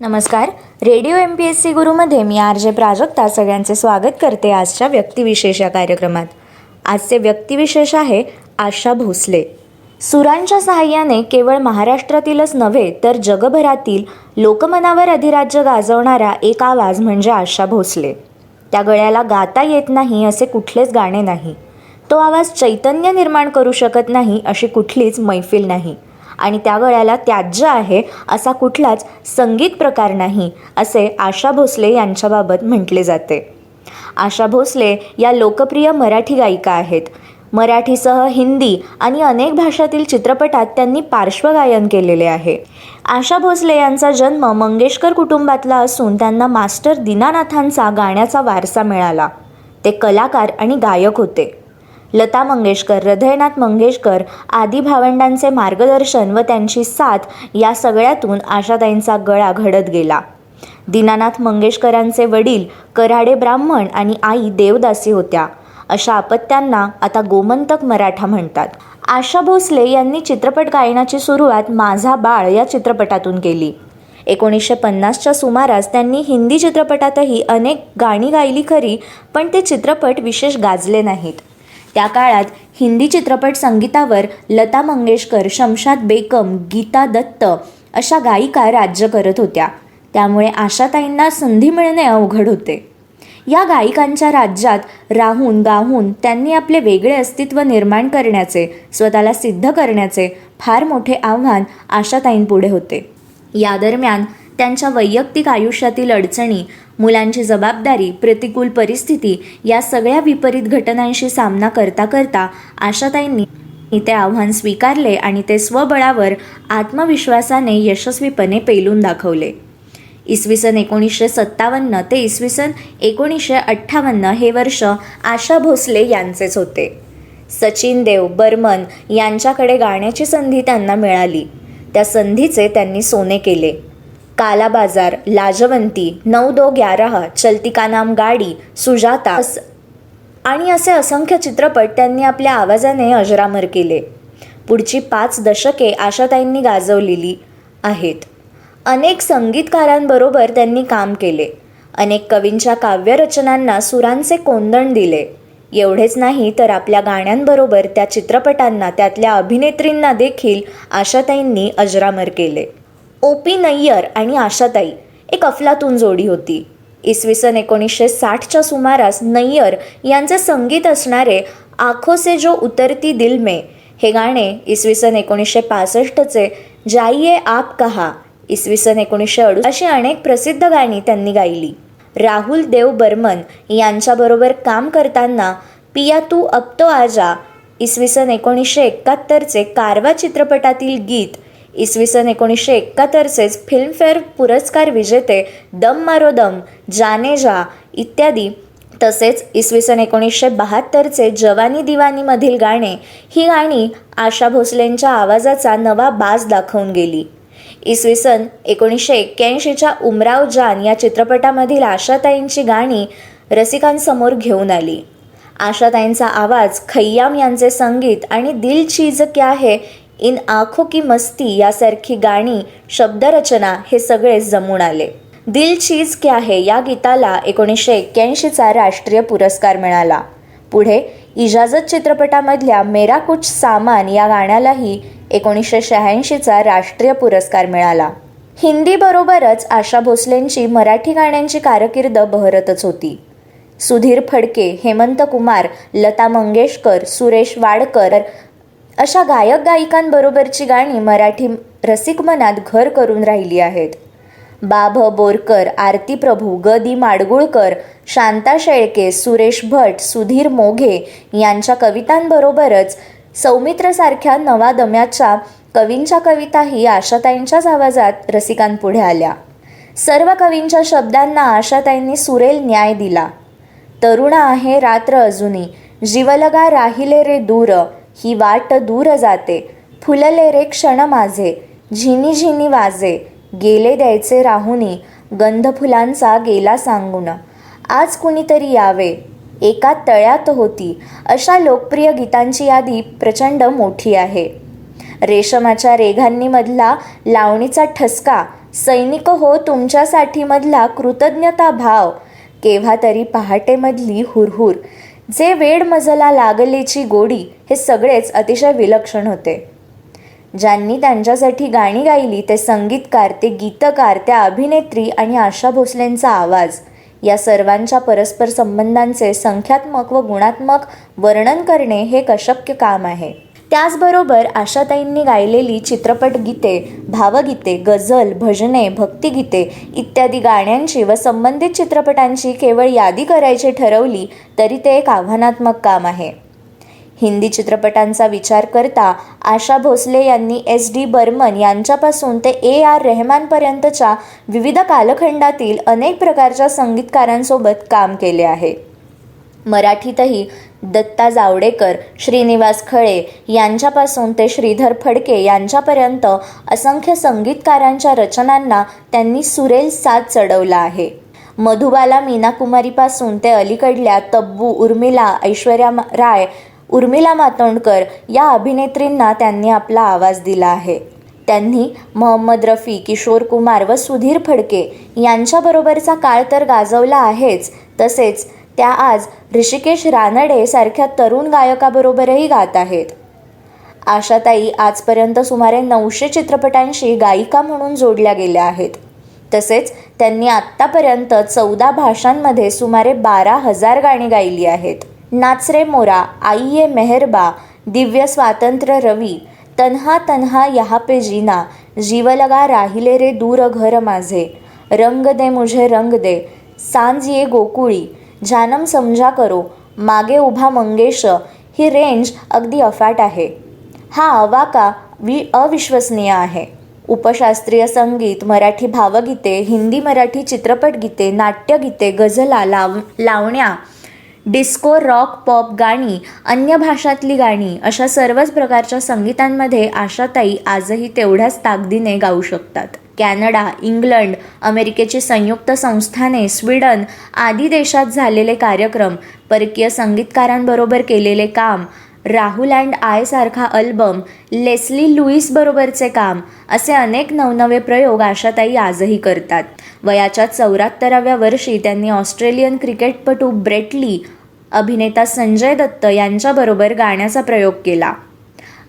नमस्कार. Radio M P S C गुरुमध्ये मी R J Prajakta सगळ्यांचे स्वागत करते आजच्या व्यक्तिविशेष या कार्यक्रमात. आजचे व्यक्तिविशेष आहे आशा भोसले. सुरांच्या सहाय्याने केवळ महाराष्ट्रातीलच नव्हे तर जगभरातील लोकमनावर अधिराज्य गाजवणारा एक आवाज म्हणजे आशा भोसले. त्या गळ्याला गाता येत नाही असे कुठलेच गाणे नाही. तो आवाज चैतन्य निर्माण करू शकत नाही अशी कुठलीच मैफिल नाही. आणि त्या गळ्याला त्याज्य आहे असा कुठलाच संगीत प्रकार नाही असे आशा भोसले यांच्याबाबत म्हटले जाते. आशा भोसले या लोकप्रिय मराठी गायिका आहेत. मराठीसह हिंदी आणि अनेक भाषातील चित्रपटात त्यांनी पार्श्वगायन केलेले आहे. आशा भोसले यांचा जन्म मंगेशकर कुटुंबातला असून त्यांना मास्टर दीनानाथांचा गाण्याचा वारसा मिळाला. ते कलाकार आणि गायक होते. लता मंगेशकर हृदयनाथ मंगेशकर आदी भावंडांचे मार्गदर्शन व त्यांची साथ या सगळ्यातून आशाताईंचा गळा घडत गेला. दीनानाथ मंगेशकरांचे वडील कराडे ब्राह्मण आणि आई देवदासी होत्या. अशा अपत्यांना आता गोमंतक मराठा म्हणतात. आशा भोसले यांनी चित्रपट गायनाची सुरुवात माझा बाळ या चित्रपटातून केली. एकोणीसशे पन्नासच्या सुमारास त्यांनी हिंदी चित्रपटातही अनेक गाणी गायली खरी पण ते चित्रपट विशेष गाजले नाहीत. त्या काळात हिंदी चित्रपट संगीतावर लता मंगेशकर शमशाद बेकम गीता दत्त अशा गायिका राज्य करत होत्या. त्यामुळे आशाताईंना संधी मिळणे अवघड होते. या गायिकांच्या राज्यात राहून गाहून त्यांनी आपले वेगळे अस्तित्व निर्माण करण्याचे स्वतःला सिद्ध करण्याचे फार मोठे आव्हान आशाताईंपुढे होते. या दरम्यान त्यांच्या वैयक्तिक आयुष्यातील अडचणी मुलांची जबाबदारी प्रतिकूल परिस्थिती या सगळ्या विपरीत घटनांशी सामना करता करता आशाताईंनी ते आव्हान स्वीकारले आणि ते स्वबळावर आत्मविश्वासाने यशस्वीपणे पेलून दाखवले. इसवी सन एकोणीसशे सत्तावन्न ते इसवी सन एकोणीसशे अठ्ठावन्न हे वर्ष आशा भोसले यांचेच होते. सचिन देव बर्मन यांच्याकडे गाण्याची संधी त्यांना मिळाली. त्या संधीचे त्यांनी सोने केले. काला बाजार लाजवंती नऊ दो ग्यारह चलती का नाम गाडी सुजाता आणि असे असंख्य चित्रपट त्यांनी आपल्या आवाजाने अजरामर केले. पुढची पाच दशके आशाताईंनी गाजवलेली आहेत. अनेक संगीतकारांबरोबर त्यांनी काम केले. अनेक कवींच्या काव्यरचनांना सुरांचे कोंदण दिले. एवढेच नाही तर आपल्या गाण्यांबरोबर त्या चित्रपटांना त्यातल्या अभिनेत्रींना देखील आशाताईंनी अजरामर केले. ओ पी नय्यर आणि आशाताई एक अफलातून जोडी होती. इसवी सन एकोणीसशे साठच्या सुमारास नय्यर यांचे संगीत असणारे आखो से जो उतरती दिल में हे गाणे इसवी सन एकोणीसशे पासष्टचे जाईये आप कहा इसवी सन एकोणीसशे अडू अशी अनेक प्रसिद्ध गाणी त्यांनी गायली. राहुल देव बर्मन यांच्याबरोबर काम करताना पिया तू अब तो आजा इसवी सन एकोणीसशे एकाहत्तरचे कारवा चित्रपटातील गीत इसवी सन एकोणीसशे एकाहत्तरचेच फिल्मफेअर पुरस्कार विजेते दम मारो दम जाने जा इत्यादी. तसेच इसवी सन एकोणीसशे बहात्तरचे जवानी दिवानीमधील गाणे ही गाणी आशा भोसलेंच्या आवाजाचा नवा बाज दाखवून गेली. इसवी सन एकोणीसशे एक्क्याऐंशीच्या उमराव जान या चित्रपटामधील आशाताईंची गाणी रसिकांसमोर घेऊन आली. आशाताईंचा आवाज खय्याम यांचे संगीत आणि दिल चीज क्या है इन आखो की मस्ती यासारखी गाणी शब्दरचना हे सगळे जमून आले. दिल चीज क्या है या गीताला एकोणीसशे एक्क्याऐंशीचा राष्ट्रीय पुरस्कार मिळाला. पुढे इजाजत चित्रपटामधल्या मेरा कुछ सामान या गाण्यालाही एकोणीसशे शहाऐंशीचा राष्ट्रीय पुरस्कार मिळाला. हिंदीबरोबरच आशा भोसलेंची मराठी गाण्यांची कारकीर्द बहरतच होती. सुधीर फडके हेमंत कुमार लता मंगेशकर सुरेश वाडकर अशा गायक गायिकांबरोबरची गाणी मराठी रसिक मनात घर करून राहिली आहेत. बाभ बोरकर आरती प्रभू ग दी माडगुळकर शांता शेळके सुरेश भट सुधीर मोघे यांच्या कवितांबरोबरच सौमित्रसारख्या नवा दम्याच्या कवींच्या कविताही आशाताईंच्याच आवाजात रसिकांपुढे आल्या. सर्व कवींच्या शब्दांना आशाताईंनी सुरेल न्याय दिला. तरुणा आहे रात्र अजूनी जीवलगा राहिले रे दूर ही वाट दूर जाते. फुलले रे क्षण माझे. झिनी झिनी वाजे. गेले द्यायचे राहुनी. गंध फुलांचा गेला सांगून. आज कुणीतरी यावे. एका तळ्यात होती. अशा लोकप्रिय गीतांची यादी प्रचंड मोठी आहे. रेशमाच्या रेघांनीमधला लावणीचा ठसका सैनिक हो तुमच्यासाठी मधला कृतज्ञता भाव केव्हा तरी पहाटेमधली हुरहुर जे वेडमजला लागलेची गोडी हे सगळेच अतिशय विलक्षण होते. ज्यांनी त्यांच्यासाठी गाणी गायली ते संगीतकार ते गीतकार त्या अभिनेत्री आणि आशा भोसलेंचा आवाज या सर्वांच्या परस्पर संबंधांचे संख्यात्मक व गुणात्मक वर्णन करणे हे एक अशक्य काम आहे. त्याचबरोबर आशाताईंनी गायलेली चित्रपट गीते भावगीते गझल भजने भक्तिगीते इत्यादी गाण्यांची व संबंधित चित्रपटांची केवळ यादी करायची ठरवली तरी ते एक आव्हानात्मक काम आहे. हिंदी चित्रपटांचा विचार करता आशा भोसले यांनी एस डी बर्मन यांच्यापासून ते ए आर रेहमानपर्यंतच्या विविध कालखंडातील अनेक प्रकारच्या संगीतकारांसोबत काम केले आहे. मराठीतही दत्ता जावडेकर श्रीनिवास खळे यांच्यापासून ते श्रीधर फडके यांच्यापर्यंत असंख्य संगीतकारांच्या रचनांना त्यांनी सुरेल साथ चढवला आहे. मधुबाला मीनाकुमारीपासून ते अलीकडल्या तब्बू उर्मिला ऐश्वर्या राय उर्मिला मातोंडकर या अभिनेत्रींना त्यांनी आपला आवाज दिला आहे. त्यांनी मोहम्मद रफी किशोर कुमार व सुधीर फडके यांच्याबरोबरचा काळ तर गाजवला आहेच तसेच त्या आज ऋषिकेश रानडे सारख्या तरुण गायकाबरोबरही गात आहेत. आशाताई आजपर्यंत सुमारे नऊशे चित्रपटांशी गायिका म्हणून जोडल्या गेल्या आहेत. तसेच त्यांनी आत्तापर्यंत चौदा भाषांमध्ये सुमारे बारा हजार गाणी गायली आहेत. नाचरे मोरा आई ये मेहरबा दिव्य स्वातंत्र्य रवी तन्हा तन्हा यहा पे जीना जीवलगा राहिले रे दूर घर माझे रंग दे मुझे रंग दे सांज ये गोकुळी जानम समजा करो. मागे उभा मंगेश ही रेंज अगदी अफाट आहे. हा अवाका वि अविश्वसनीय आहे. उपशास्त्रीय संगीत मराठी भावगीते हिंदी मराठी चित्रपटगीते नाट्यगीते गझला लाव लावण्या डिस्को रॉक पॉप गाणी अन्य भाषातली गाणी अशा सर्वच प्रकारच्या संगीतांमध्ये आशाताई आजही तेवढ्याच ताकदीने गाऊ शकतात. कॅनडा इंग्लंड अमेरिकेची संयुक्त संस्थाने स्वीडन आदी देशात झालेले कार्यक्रम परकीय संगीतकारांबरोबर केलेले काम राहुल अँड आय सारखा अल्बम लेस्ली लुईस बरोबरचे काम असे अनेक नवनवे प्रयोग आशाताई आजही करतात. वयाच्या चौऱ्याहत्तराव्या वर्षी त्यांनी ऑस्ट्रेलियन क्रिकेटपटू ब्रेटली अभिनेता संजय दत्त यांच्याबरोबर गाण्याचा प्रयोग केला.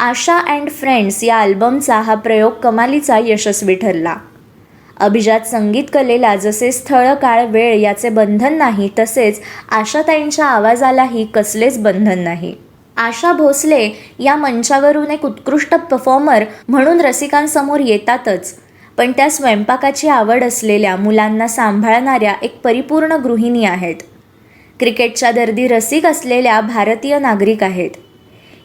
आशा अँड फ्रेंड्स या अल्बमचा हा प्रयोग कमालीचा यशस्वी ठरला. अभिजात संगीत कलेला जसे स्थळ काळ वेळ याचे बंधन नाही तसेच आशाताईंच्या आवाजालाही कसलेच बंधन नाही. आशा भोसले या मंचावरून एक उत्कृष्ट परफॉर्मर म्हणून रसिकांसमोर येतातच पण त्या स्वयंपाकाची आवड असलेल्या मुलांना सांभाळणाऱ्या एक परिपूर्ण गृहिणी आहेत. क्रिकेटच्या दर्दी रसिक असलेल्या भारतीय नागरिक आहेत.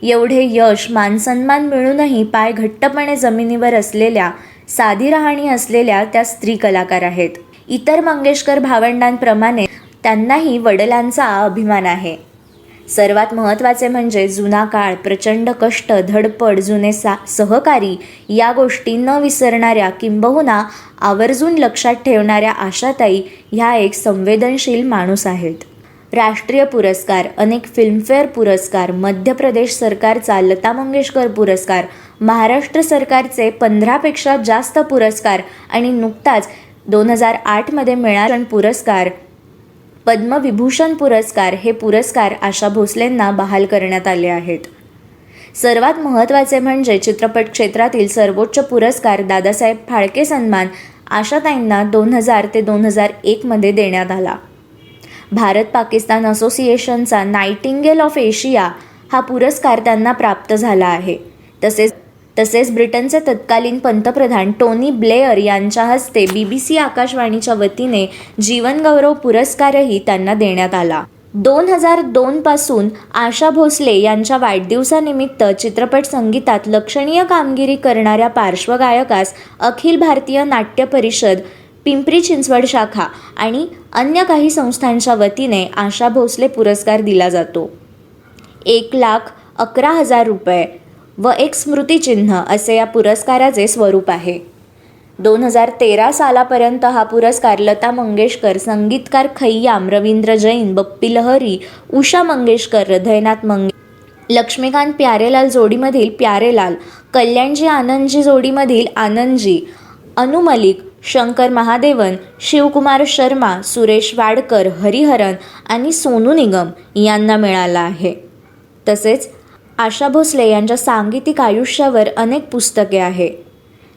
एवढे यश मानसन्मान मिळूनही पाय घट्टपणे जमिनीवर असलेल्या साधी राहणी असलेल्या त्या स्त्री कलाकार आहेत. इतर मंगेशकर भावंडांप्रमाणे त्यांनाही वडिलांचा अभिमान आहे. सर्वात महत्त्वाचे म्हणजे जुना काळ प्रचंड कष्ट धडपड जुने सा सहकारी या गोष्टी न विसरणाऱ्या किंबहुना आवर्जून लक्षात ठेवणाऱ्या आशाताई ह्या एक संवेदनशील माणूस आहेत. राष्ट्रीय पुरस्कार अनेक फिल्मफेअर पुरस्कार मध्य प्रदेश सरकारचा लता मंगेशकर पुरस्कार महाराष्ट्र सरकारचे पंधरापेक्षा जास्त पुरस्कार आणि नुकताच दोन हजार आठमध्ये मिळाला पुरस्कार पद्मविभूषण पुरस्कार हे पुरस्कार आशा भोसलेंना बहाल करण्यात आले आहेत. सर्वात महत्त्वाचे म्हणजे चित्रपट क्षेत्रातील सर्वोच्च पुरस्कार दादासाहेब फाळके सन्मान आशाताईंना दोन हजार ते दोन हजार एकमध्ये देण्यात आला. भारत पाकिस्तान असोसिएशनचा नाइटिंगेल ऑफ एशिया हा पुरस्कार त्यांना प्राप्त झाला आहे. तसेच तसेच ब्रिटनचे तत्कालीन पंतप्रधान टोनी ब्लेअर यांच्या हस्ते बी बी सी आकाशवाणीच्या वतीने जीवनगौरव पुरस्कारही त्यांना देण्यात आला. दोन हजार दोनपासून आशा भोसले यांच्या वाढदिवसानिमित्त चित्रपट संगीतात लक्षणीय कामगिरी करणाऱ्या पार्श्वगायकास अखिल भारतीय नाट्य परिषद पिंपरी चिंचवड शाखा आणि अन्य काही संस्थांच्या वतीने आशा भोसले पुरस्कार दिला जातो. एक लाख अकरा हजार रुपये व एक स्मृतिचिन्ह असे या पुरस्काराचे स्वरूप आहे. दोन हजार तेरा सालापर्यंत हा पुरस्कार लता मंगेशकर संगीतकार खय्याम रवींद्र जैन बप्पी लहरी उषा मंगेशकर हृदयनाथ मंगे लक्ष्मीकांत प्यारेलाल जोडीमधील प्यारेलाल कल्याणजी आनंदजी जोडीमधील आनंदजी अनु मलिक शंकर महादेवन शिवकुमार शर्मा सुरेश वाडकर हरिहरन आणि सोनू निगम यांना मिळाला आहे. तसेच आशा भोसले यांच्या सांगीतिक आयुष्यावर अनेक पुस्तके आहे.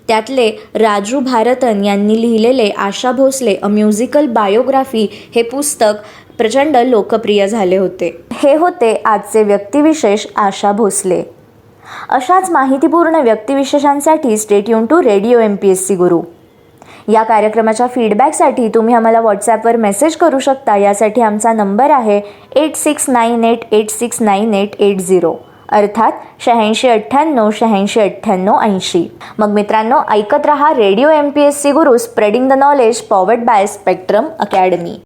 त्यातले राजू भारतन यांनी लिहिलेले Asha Bhosle a musical biography हे पुस्तक प्रचंड लोकप्रिय झाले होते. हे होते आजचे व्यक्तिविशेष आशा भोसले. अशाच माहितीपूर्ण व्यक्तिविशेषांसाठी स्टेट यून to radio M P S C Guru. या कार्यक्रमाच्या फीडबॅकसाठी तुम्ही आम्हाला व्हॉट्सॲपवर मेसेज करू शकता. यासाठी आमचा नंबर आहे eight six nine eight eight six nine eight eight zero अर्थात शहाऐंशी अठ्ठ्याण्णव शहाऐंशी अठ्ठ्याण्णव ऐंशी. मग मित्रांनो ऐकत रहा radio M P S C Guru spreading the knowledge powered by Spectrum Academy